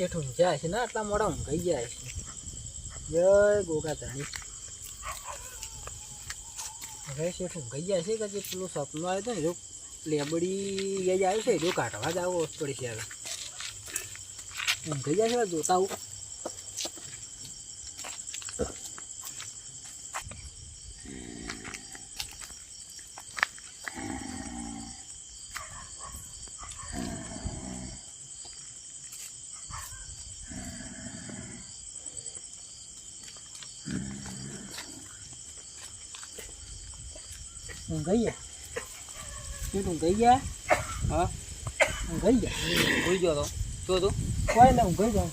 શેઠ ઊંઘ્યા છે ને, આટલા મોડા ઊંઘાઈ ગયા છે. જય ગોગા ધણી હવે શેઠ ઊંઘાઈ ગયા છે કે પેલું સપનું આવ્યું હતું ને, જો લેબડી ગઈ આવ્યું છે, જો કાઢવા જ આવો પડી છે હવે. ઊંઘાઈ ગયા છે જોતા આવું. ઊંઘાઈ ગયા શેઠ ઊંઘાઈ ગયા હા ઊંઘાઈ ગયા ભૂઈ ગયો તો શું તું કોઈ ને ઊંઘાઈ જાઉં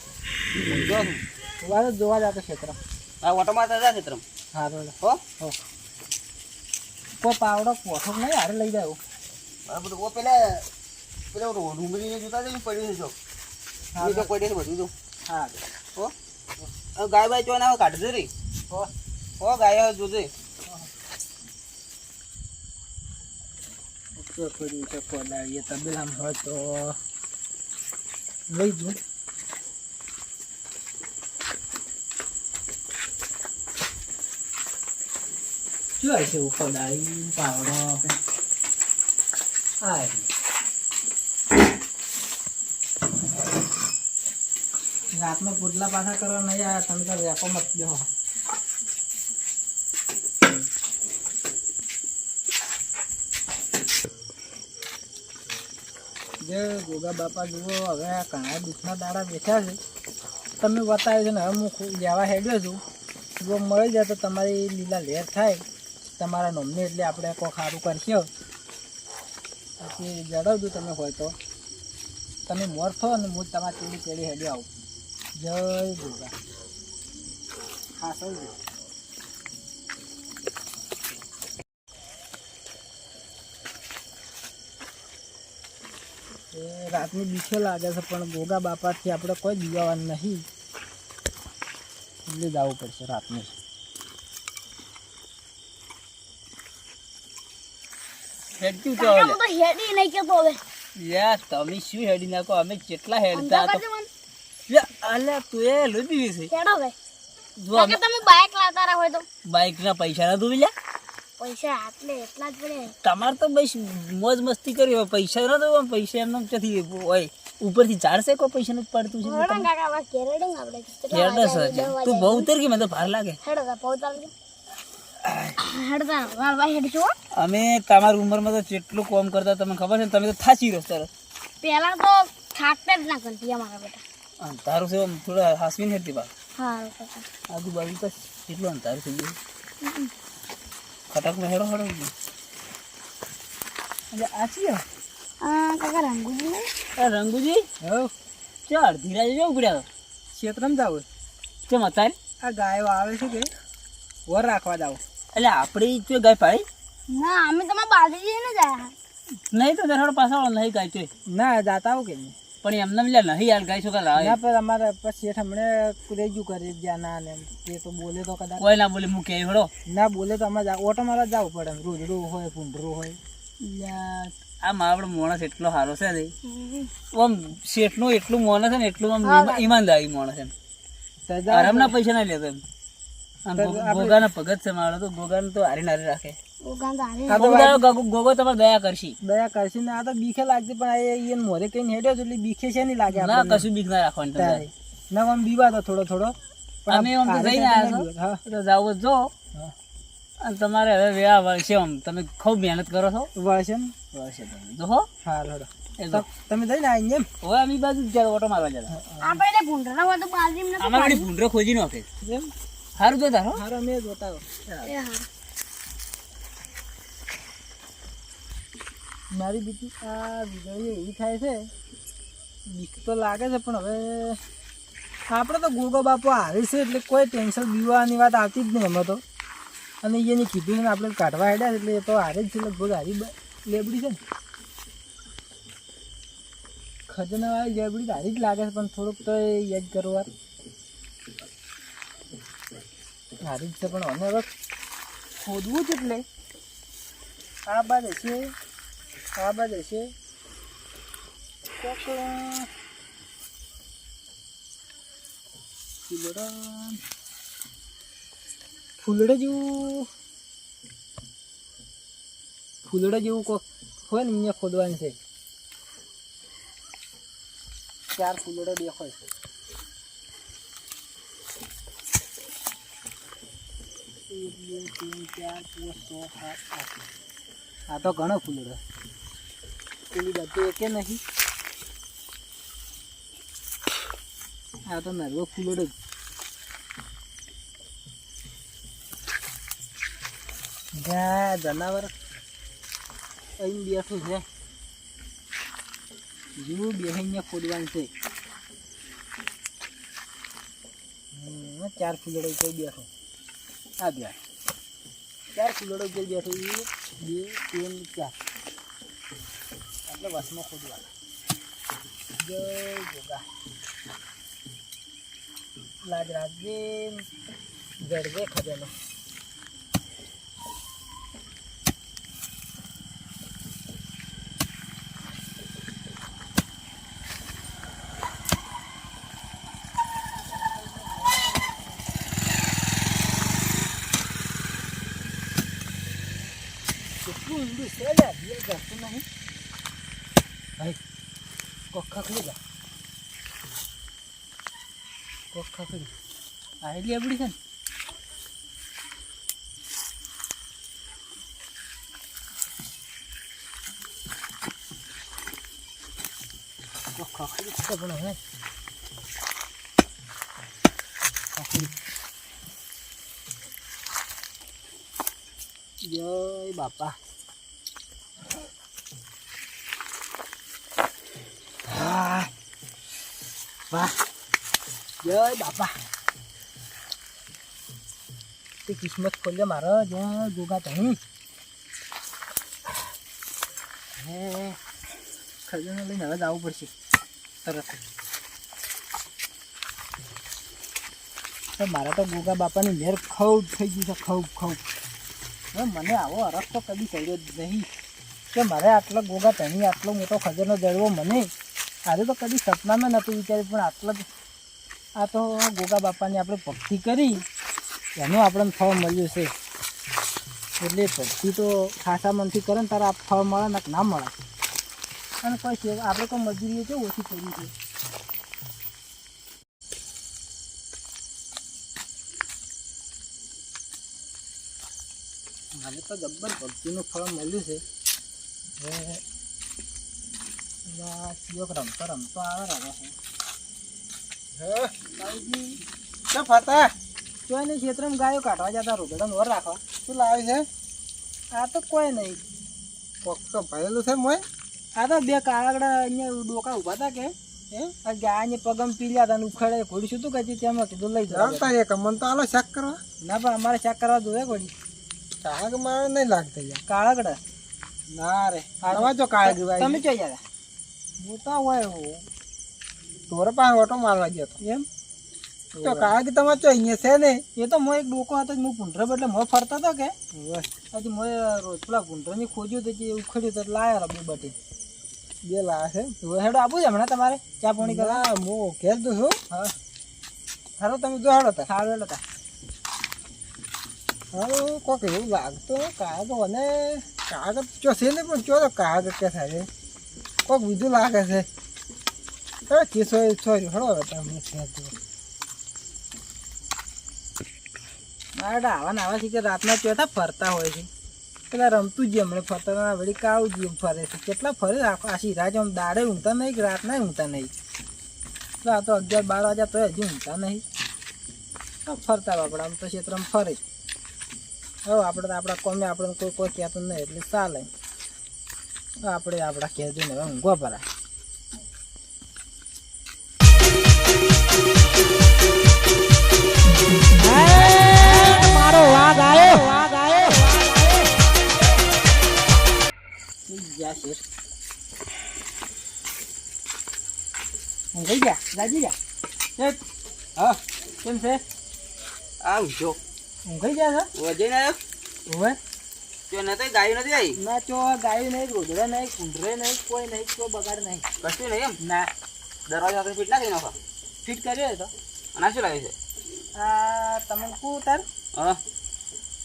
ઊંઘ્યો છું વાત જોવા જાતો ક્ષેત્ર આ ઓટો મારતા જા ખેતરમ હા તો હો હો કોઈ પાવડો પોઠો નહીં હારે લઈ જાય આ બધું ઓ પેલા પેલા ડુંગળીને જોતા જઈને પડ્યું છે જો હા તો પડ્યું બધું તો હા હો ગાય બાય ચોને કાઢજો રે હો હો ગાય જોજે ઉપયોગ કર્યું છે લાવીએ તબેલામ હોય તો લઈ જઉં. શું હોય છે કોદાળી પાવડો કે? રાતમાં પુડલા પાછા કરવા નહીં આવ્યા, તમે તો વેપો મત બેહો. જે ગોગા બાપા જુઓ, હવે આ ઘણા દુઃખના દાડા બેઠા છે. તમે બતાવ્યું છે ને, હવે હું જવા હેડ્યો છું. જો મળી જાય તો તમારી લીલા લેર થાય. તમારા નોમને એટલે આપણે કોઈ સારું કરશો પછી જણાવજો તમે હોય તો. તમે મોર થો અને હું તમારી પેલી પેલી હેડ્યો આવું. જય ગોગા ખાસ આવજો એ રાતની લાગે છે પણ ગોગા બાપાથી આપણે કોઈ દીવાવાનું નહીં. એટલે જવું પડશે રાતનું. હેડતું તો હેડી હવે. યાર તમે શું હેડી નાખો? અમે કેટલા હેડતા અલ્યા તું એ છે. હેડો જો તમે બાઇક લાવતા હોય તો. બાઇક ના પૈસા ના તું લ્યા પૈસા આટલે એટલા જ પડે તમારે તો બસ મોજ મસ્તી કરી હોય પૈસા ના તો આમ પૈસા એમને ક્યાંથી હોય ઉપરથી ચારસે કોઈ પૈસા નથી પડતું છે હેડો ને કાકા, હવે ઘેરે હેડો ને આપણે. કેટલા હેડે વાગ્યા? સર દસ વાગ્યા. તું બહુ ઉતર ગઈ મને તો ભાર લાગે હેડો તો પહોંચતા આવજો. હેડો તાર, મારા ભાઈ હેડશું હો. અમે તમારી ઉંમરમાં તો જેટલું કોમ કરતા તમને ખબર છે ને તમે તો થાચી રહ્યો તરત પહેલા તો થાકતા જ ના કરતી અમારા બેટા અંધારું છે આમ થોડા હાસવીને હેડતી બા હારું કાકા. આજુબાજુ તો કેટલું અંધારું થઈ ગયું ખટકમાં હેડો હેડો. એટલે આ આ કાકા રંગુજી ને? આ રંગુજી? હવ ચાલ ધીરાજ જો ઉપડ્યા ક્ષેત્રમાં જાવ કેમ અત્યારે? આ ગાયો આવે છે કે? વર રાખવા જાવ. એટલે આપણે જો ગાય પાડી ના અમે તમારા બાજુ ને જાય. નહીં તો દરવાડો પાછા નહીં ગાય છે ના જાતા આવું કે નહીં? પણ એમને લ્યા નહીં યાર ગાય શું કાલ ના પણ અમારે પછી હમણે રેજુ કરી ગયા ના ને એમ. તે તો બોલે તો કદાચ કોઈ ના બોલે મૂકે હેડો ના બોલે તો અમારે ઓટો મારા જવું પડે એમ. રોજડું હોય ભૂંડરું હોય આ મારો માણસ એટલો સારો છે ને. આમ શેઠનું એટલું મોણસ છે ને એટલું આમ ઈમાનદારી મોણસ જાઓ. આરામના પૈસા ના લેતો એમ ગોગાના ભગત છે મારો તો ગોગાને તો હારી નારી રાખે. ઓગાન તો હારે. આ તો ગોગો તારો- ગોગો ગોગો તમારે દયા કરશી. દયા કરશે ને આ તો બીખે લાગતી પણ એ મોરે કઈ હેડ્યો છે એટલે બીખે છે નહીં લાગે ના કશું બીક ના રાખવાની ના આમ બીવા તો થોડો થોડો. અમે આમ તો જઈને આવ્યા છો. તો જાવ જો અને તમારે હવે વેળા વળશે આમ તમે ખૂબ મહેનત કરો છો. વળશે ને વળશે તમે. જો હો. હા લડો તમે જઈને આવીને એમ? હવે અમે બાજુ ઓટો મારવા જતા આપણે ભૂંડરા હોય તો બાજરીમાં નતું અમારે ભૂંડરો ખોજી નાખે એમ? સારું જોતા હો હારો મેં જોતા હો. મારી બીજી આ વીજળી એવી થાય છે. બીક તો લાગે છે પણ હવે આપણે તો ગોગો બાપુ હારી છે એટલે કોઈ ટેન્શન બીવાની વાત આવતી જ નહીં એમાં તો. અને એની કીધું ને આપણે કાઢવા આવ્યા છે એટલે એ તો હારે જ છે લગભગ હારી લેબડી છે ને. ખજનાવાળી લેબડી તો હારી જ લાગે છે પણ થોડુંક તો એ યાદ કરવા હારી જ છે પણ અમે હવે ખોદવું જ એટલે. આ બાદ હશે આ બાદ હશે ફૂલડા. જેવું. ફૂલડા જેવું કોક હોય ને અહીંયા ખોદવાનું છે. ચાર ફૂલડા દેખાય છે આ તો ઘણો ફૂલડા પેલી બધું એકે નહીં. આ તો નરવો ફૂલડો જ જ્યાં જનાવર. અહીં બેઠું છે. જેવું બે ફોડવાનું છે. ચાર ફૂલડો કઈ બેઠો. આ બે. ચાર ફૂલડો ઉપર બેઠો એક બે, ત્રણ, ચાર. એટલે વસમાં ખોદવાનું. જય જોગા લાજ રાખજે. ગરબે ખજાનો કેટલું ઊંડું છે લ્યા બે ઘરતું નહીં ભાઈ કોક ખખડી જા કોક ખખડી આ એટલી આપડી છે ને કોક ખખડી છે પણ હવે ખખડી જય બાપા વાહ જય બાપા તે કિસ્મત ખોલ્યો મારો જય ગોગા તહી હે ખજાનો લઈને હવે જવું પડશે તરત તો મારા તો ગોગા બાપાની મેર ખૌબ થઈ ગયું છે ખૌબ ખૌબ હવે મને આવો અરસ તો કદી કર્યો જ નહીં કે મારે આટલો ગોગા તણી આટલો મોટો ખજાનો જળવો મને આજે તો કદી સપનામાં નહોતું વિચાર્યું, પણ આટલા જ આ તો ગોગા બાપાની આપણે ભક્તિ કરી. એનું આપણને ફળ મળ્યું છે. એટલે ભક્તિ તો ખાસા મનથી કરે ને તારા ફળ મળે ને ના મળે. અને કોઈ છે આપણે કોઈ મજૂરીએ છે ઓછી કરી છે? મને તો ગબ્બર ભક્તિનું ફળ મળ્યું છે. ચિયોક રમતો રમતો આવે રમે છે ફાતા કોઈ નહીં ક્ષેત્રમાં ગાયો કાઢવા જતા રોગડા વર રાખો શું લાવે છે આ તો કોઈ નહીં તો ભરેલું છે મોય આ તો બે કાળગડા અહીંયા ડોકા ઊભા હતા કે હે ગાયને પગમ પી લ્યા હતા ને ઉખાડે ઘોડી શું તું કહે તેમાં કીધું લઈ જાવ આવતા એક મન તો આલો શાક કરવા ના પણ અમારે શાક કરવા જોઈએ ઘોડી કાગ મારે નહીં લાગતા યાર કાળગડા ના રે આવા જો કાગ તમે ચો યાર મોટા હોય તોર પાસે ઓટો મારવા ગયો તો એમ? તો કાગ તમારે ચો અહીંયા છે ને એ તો મોય એક ડોકો હતો હું ભૂંડરે એટલે મોય ફરતો હતો કે? હજી મોય રોજ પેલા ભૂંડરની ખોજ્યું તો જે ઉખડ્યું તો લાયા રબી બટી. બે લાવે છે હવે હેડો આપું છે હમણાં તમારે ચા પાણી કરવા? હું ઘેર દઉં છું. હા. હારો તમે જો હાડો તા સારું હેડો તા હારું કોક એવું લાગતું કાગ મને કાગ ચો છે ને પણ ચો તો કાગ કે થાય. કોક બીજું લાગે છે. હવે કેસો સોરી હળો હવે તમે મારા આવા ને છે કે રાતના ચોથા ફરતા હોય છે. પેલા રમતું જ હમણાં ફરતા વળી કાવ જ ફરે છે. કેટલા ફરે આખો રાજ આમ દાડે ઊંઘતા નહીં રાતના ઊંઘતા નહીં? તો આ તો અગિયાર બાર વાગ્યા તો હજી ઊંઘતા નહીં. તો ફરતા બાપડા આમ તો ક્ષેત્રમાં ફરે હવે આપણે તો આપણા કોમે આપણે કોઈ કોઈ કહેતું નહીં, એટલે ચાલે. આપણે આપણા ને હવે ઊંઘવા પરા મારો વાઘ આવ્યો વાઘ આવ્યો ગયા? ઊંઘી ગયા હા કેમ છે? આવજો ઊંઘાઈ ઊંઘી ગયા છે? વજન આવ્યો? હવે જો ન તો ગાયું નથી આવી? ના ચો ગાયું નહીં રોદડે નહીં કુંડરે નહીં કોઈ નહીં કોઈ બગાડ નહીં. કશું નહીં એમ? ના. દરવાજા આપણે ફીટ ના કરી નાખો. ફિટ કર્યો તો? અને શું લાગે છે? આ તમને કહું તાર હા.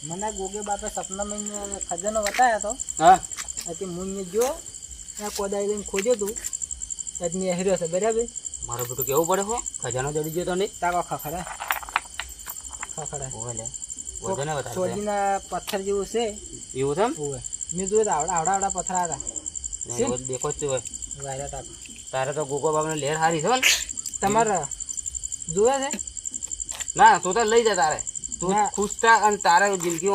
મને ગોગે બાપે સપનામાં ખજાનો બતાવ્યો હતો. હા. એટલે હું અહીંયા જો ત્યાં કોદાઈ લઈને ખોજ્યો તું. એટલે હેર્યો છે બરાબર? મારો બેટું કેવું પડે હો. ખજાનો જડી ગયો તો નહીં? તાકો ખખડા. ખખડા. ઓલે સોજીના પથ્થર જેવું છે. એવું છે મેં જોયું આવડા આવડા આવડા પથ્થર હતા. દેખો જ છે હોય તારે તો ગોગો બાપને લેર હારી છે તમારે જોયા છે? ના તો તો લઈ જા તારે. તું. ખુશ થા અને તારે જિંદગી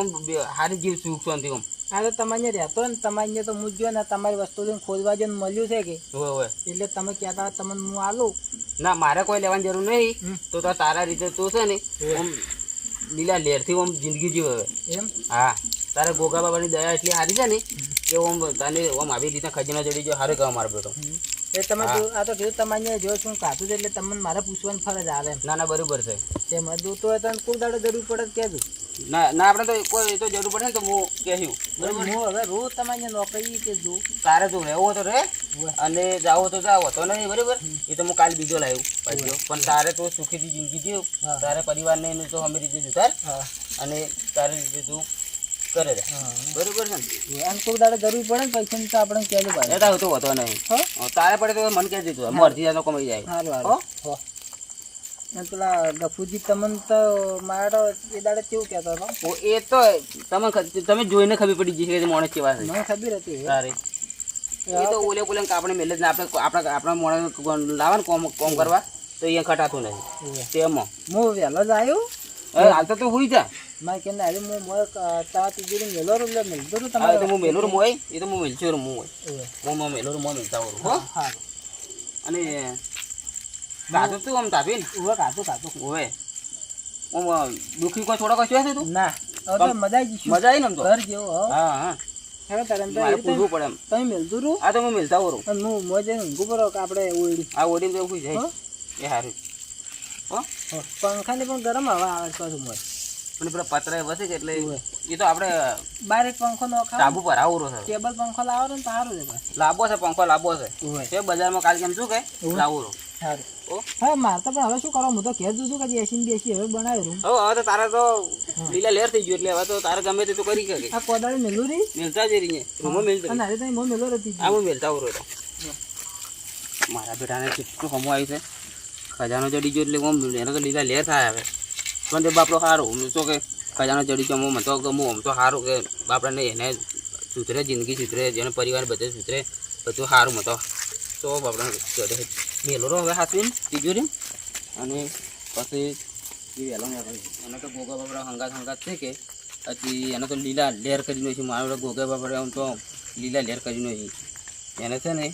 હારી જીવ સુખ શાંતિ ઓમ આ તો તમારે રહેતો ને તમારે તો હું ગયો ને તમારી વસ્તુ લઈને ખોદવા જો મળ્યું છે કે? હોય હોય એટલે તમે કહેતા હોય તમને હું આલું. ના મારે કોઈ લેવાની જરૂર નહીં. તો તો તારા રીતે તું છે ને. લીલા લેરથી ઓમ જિંદગી જીવે હવે. એમ? હા. તારે ગોગા બાબાની દયા એટલી સારી છે ને કે ઓમ તને ઓમ આવી રીતના ખજાનો ચડી ગયો હારે કહેવા મારો બેટો. એ તમે આ તો કીધું તમારે જો શું કાતું એટલે તમને મારે પૂછવાની ફરજ આવે ના ના બરોબર છે. તે મધુ તો તો કોઈ દાડો જરૂર પડે કહેજો? ના ના આપણે તો કોઈ એ તો જરૂર પડે ને તો હું બરાબર હું હવે રોજ તમારે નોકરી કે જો? તારે તો રહેવું તો રહે અને જાવો તો જાવો તો નહીં બરાબર? એ તો હું કાલ બીજો લાવ્યું પછી. પણ તારે તો સુખીથી જિંદગી જીવ. તારે પરિવારને એનું તો અમે રીતે સુધાર અને તારી રીતે તું કરે જા બરોબર છે ને? કોઈ દાડે જરૂર પડે ને પૈસાની તો આપણે કહેજો ભાઈ. એ હતો તો હોતો નહીં. હો? તારે પડે તો મને કહી દીધું મરજી જાતો કમાઈ જાય. સારું હો? હો. પેલા ગફુજી તમને તો મારો એ દાડે કેવું કહેતો હતો? એ તો તમે તમે જોઈને ખબર પડી જશે કે મોણસ કેવા છે. મને ખબર હતી. સારી એ તો ઓલે કે આપણે મેલે જ ના આપણે આપણા આપણા મોણસ લાવવા ને કોમ કોમ કરવા. તો અહીંયા ખટાતું નહીં. તેમાં. હું વહેલો જ આવ્યો? હાલ તો તું હુઈ જા. મારે કે ના હું મોય તા તિજોરી મેલો રૂપિયા મેલતો રૂ એ તો તમારે હું મેલું એ તો હું મેલચો રૂ મોય ઓવે. હું માં મેલું મેલતા હોરું હો. હા અને કાતું તું આમ તાપીને ઊભો કાતું કાતું ઓવે અ, દુખી કોઈ થોડો કશું હશે તું? ના હવે મજા આવી મજા આવી ને આમ તો? ઘર જેવો હા. હા હવે તારે તો મારે એ રીતે પૂછવું પડે એમ. તમે મેલતું રૂ. આ તો હું મેલતા હોરું હું મોજે ઊંઘું પડો કે આપણે ઓયડી. આ ઓડી તો હુઈ જાય એ સારું હો. પંખાની પણ ગરમ હવા આવે પાછું મોય પણ પેલા પતરા વસે કે એટલે. એ તો આપણે બાર એક પંખો નો ટાબુ પર આવું છે ટેબલ પંખો લાવો ને તો સારું છે લાંબો છે પંખો લાંબો છે. તે બજારમાં કાલ કેમ શું કે? લાવું ઓ. હા મારે તો પણ હવે શું કરો હું તો ઘેર જોઉં છું કે એસી બેસી હવે બનાવી રૂમ હવે તો તારે તો લીલા લેર થઈ ગયું એટલે હવે તો તારે ગમે તે તો કરી શકે. આ કોદાળી મેલું રહી? મેલતા જ રહી રૂમો મેલતા અને આજે તો મો મેલો રહેતી આ હું મેલતા હોરો તો. મારા બેટાને કેટલું કમો આવ્યું છે. ખજાનો ચડી ગયો એટલે આમ એનો તો લીલા લેર થાય હવે. પણ તે બાપડો સારું હું તો કે ખજાનો ચડી ગયો. હું તો ગમું આમ તો સારું કે બાપડાને એને સુધરે, જિંદગી સુધરે, જેને પરિવાર બધે સુધરે, બધું સારું મતો તો. બાપડા ચડે. મેલો હવે હાથવીને તિજોરી અને પછી એ વહેલો એને તો ગોગા બાપડા હંગાત હંગાત છે કે પછી એને તો લીલા લેર કરીને છે મારો ગોગા બાપડા આમ તો લીલા લેર કરીને છે એને છે ને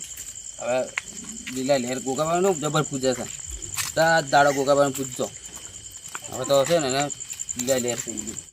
હવે લીલા લેર ગોગાબાનું જબર પૂજે છે. દાડો ગોગાબાનું પૂજતો હવે તો છે ને લીલા લેર